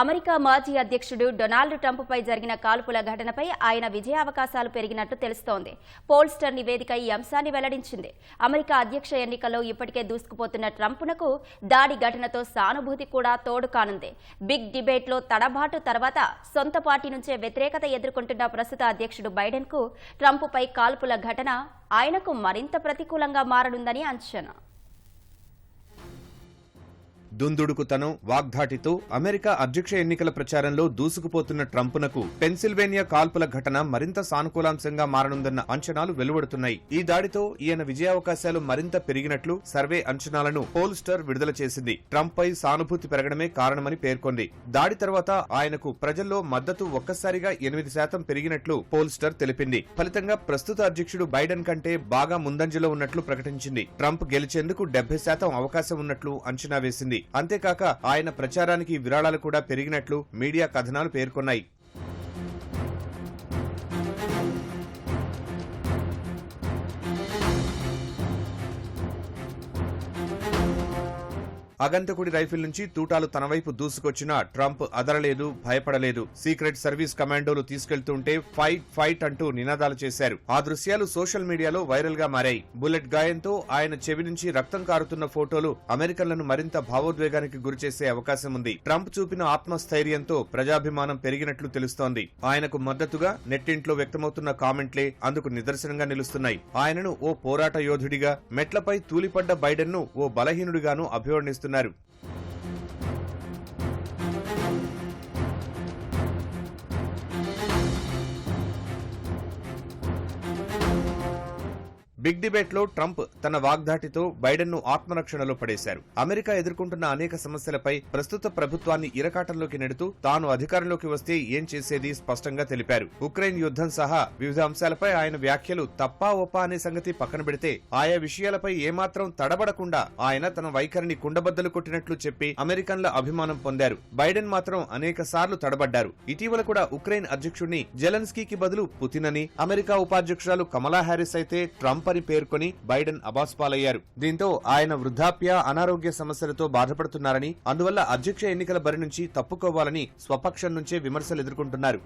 America మాజీ అధ్యక్షుడు Donald ట్రంప్పై జరిగిన కాల్పుల ఘటనపై ఆయన విజయావకాశాలు పెరిగినట్టు తెలుస్తోంది. పోల్స్టర్ నివేదిక ఈ అంశాన్ని వెల్లడించింది. అమెరికా అధ్యక్ష ఎన్నికల్లో ఇప్పటికే దూసుకుపోతున్న ట్రంప్నకు దాడి ఘటనతో సానుభూతి కూడా తోడు కానుంది. బిగ్ డిబేట్లో తడబాటు తర్వాత సొంత పార్టీ నుంచే వ్యతిరేకత ఎదుర్కొంటున్న ప్రస్తుత అధ్యక్షుడు బైడెన్కు ట్రంప్పై కాల్పుల ఘటన ఆయనకు మరింత ప్రతికూలంగా మారనుందని అంచనా. దుందుడుకుతనం వాగ్ధాటితో అమెరికా అధ్యక్ష ఎన్నికల ప్రచారంలో దూసుకుపోతున్న ట్రంప్నకు పెన్సిల్వేనియా కాల్పుల ఘటన మరింత సానుకూలాంశంగా మారనుందన్న అంచనాలు వెలువడుతున్నాయి. ఈ దాడితో ఈయన విజయావకాశాలు మరింత పెరిగినట్లు సర్వే అంచనాలను పోల్స్టర్ విడుదల చేసింది. ట్రంప్ పై సానుభూతి పెరగడమే కారణమని పేర్కొంది. దాడి తర్వాత ఆయనకు ప్రజల్లో మద్దతు ఒక్కసారిగా ఎనిమిది శాతం పెరిగినట్లు పోల్స్టర్ తెలిపింది. ఫలితంగా ప్రస్తుత అధ్యక్షుడు బైడెన్ కంటే బాగా ముందంజలో ఉన్నట్లు ప్రకటించింది. ట్రంప్ గెలిచేందుకు డెబ్బై శాతం అవకాశం ఉన్నట్లు అంచనా వేసింది. అంతేకాక ఆయన ప్రచారానికి విరాళాలు కూడా పెరిగినట్లు మీడియా కథనాలు పేర్కొన్నాయి. అగంతకుడి రైఫిల్ నుంచి తూటాలు తన వైపు దూసుకొచ్చిన ట్రంప్ అదరలేదు భయపడలేదు. సీక్రెట్ సర్వీస్ కమాండోలు తీసుకెళ్తుంటే ఫైట్ ఫైట్ అంటూ నినాదాలు చేశారు. ఆ దృశ్యాలు సోషల్ మీడియాలో వైరల్గా మారాయి. బుల్లెట్ గాయంతో ఆయన చెవి నుంచి రక్తం కారుతున్న ఫోటోలు అమెరికన్లను మరింత భావోద్వేగానికి గురిచేసే అవకాశం ఉంది. ట్రంప్ చూపిన ఆత్మస్థైర్యంతో ప్రజాభిమానం పెరిగినట్లు తెలుస్తోంది. ఆయనకు మద్దతుగా నెట్టింట్లో వ్యక్తమవుతున్న కామెంట్లే అందుకు నిదర్శనంగా నిలుస్తున్నాయి. ఆయనను ఓ పోరాట యోధుడిగా మెట్లపై తూలిపడ్డ బైడెన్ను ఓ బలహీనుడిగాను అభివర్ణిస్తున్నారు. చేస్తున్నారు. బిగ్ డిబేట్లో ట్రంప్ తన వాగ్దాటితో బైడెన్ను ఆత్మరక్షణలో పడేశారు. అమెరికా ఎదుర్కొంటున్న అనేక సమస్యలపై ప్రస్తుత ప్రభుత్వాన్ని ఇరకాటంలోకి నెడుతూ తాను అధికారంలోకి వస్తే ఏం చేసేది స్పష్టంగా తెలిపారు. ఉక్రెయిన్ యుద్ధం సహా వివిధ అంశాలపై ఆయన వ్యాఖ్యలు తప్పా ఒప్పా అనే సంగతి పక్కన పెడితే ఆయా విషయాలపై ఏమాత్రం తడబడకుండా ఆయన తన వైఖరిని కుండబద్దలు కొట్టినట్లు చెప్పి అమెరికన్ల అభిమానం పొందారు. బైడెన్ మాత్రం అనేక సార్లు తడబడ్డారు. ఇటీవల కూడా ఉక్రెయిన్ అధ్యక్షుడిని జెలెన్స్కీకి బదులు పుతిన్ అని అమెరికా ఉపాధ్యక్షురాలు కమలా హ్యారిస్ అయితే ట్రంప్ ట్రంప్ అని పేర్కొని బైడెన్ అబాస్పాలయ్యారు. దీంతో ఆయన వృద్ధాప్య అనారోగ్య సమస్యలతో బాధపడుతున్నారని అందువల్ల అధ్యక్ష ఎన్నికల బరి నుంచి తప్పుకోవాలని స్వపక్షం నుంచే విమర్శలు ఎదుర్కొంటున్నారు.